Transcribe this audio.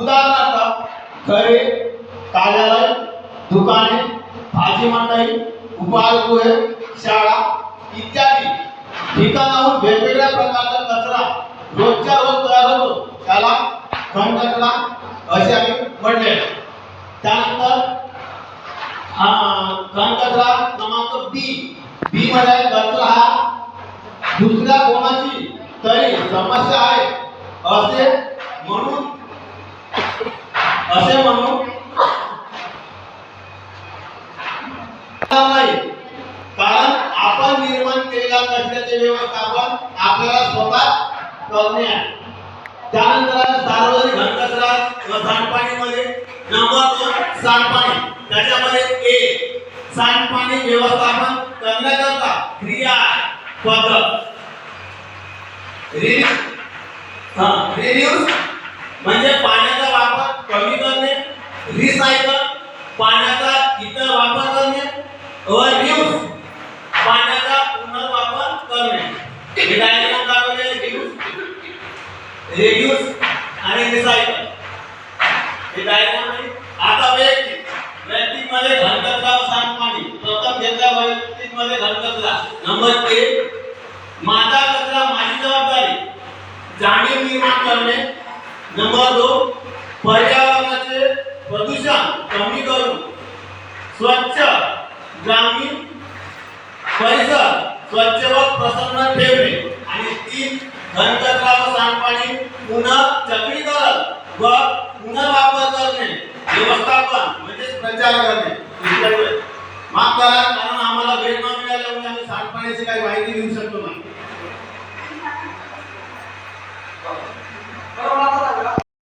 उदाहरणार्थ घरे कार्यालय दुकाने भाजी मंडई उपाहारगृहे शाळा इत्यादी. ठिकाणाहून वेगवेगळ्या प्रकारचा कचरा रोजच्या रोज तयार होतो. त्याला घनकचरा असे आम्ही म्हटले. त्यानंतर हा घनकचरा क्रमांक बी बी म्हणजे कचरा हा दुसऱ्या कोणाची तरी समस्या आहे असे म्हणून असे म्हणून नाही. कारण आपण निर्माण केलेला कचऱ्याचे व्यवस्थापन आपल्याला स्वतः करणे आहे. त्यानंतर सार्वजनिक घनकचरा व सांडपाणीमध्ये नंबर दोन सांडपाणी. त्याच्यामध्ये ए सांडपाणी व्यवस्थापन करण्याकरता क्रिया आहे, पद्धत रिड्यूस हा रिड्यूस म्हणजे पाण्याचा वापर कमी करणे रिसायकल पाण्याचा इतर वापर करणे व रियूज पाण्याचा पुनर्वापर करणे हे डायग्राम दाखवले रिड्यूस रिड्यूस आणि रिसायकल हे डायग्राम आहे. आता वैयक्तिक वैयक्तिकमध्ये घनकचरा व सांडपाणी प्रथम घेतल्या वैयक्तिकमध्ये घनकचरा. नंबर एक माझा कचरा माझी जबाबदारी. जाणीव निर्माण करणे. नंबर दोन पर्यावरणाचे प्रदूषण कमी करून स्वच्छ ग्रामीण परिसर स्वच्छ व प्रसन्न ठेवणे आणि तीन घनकचरा व सांडपाणी पुन्हा चक्रीकरण व पुनर्वापर करणे व्यवस्थापन म्हणजेच प्रचार करणे. माफ करा कारण आम्हाला वेळ न मिळाल्यामुळे आम्ही सांडपाण्याची काही माहिती देऊ शकतो नाही.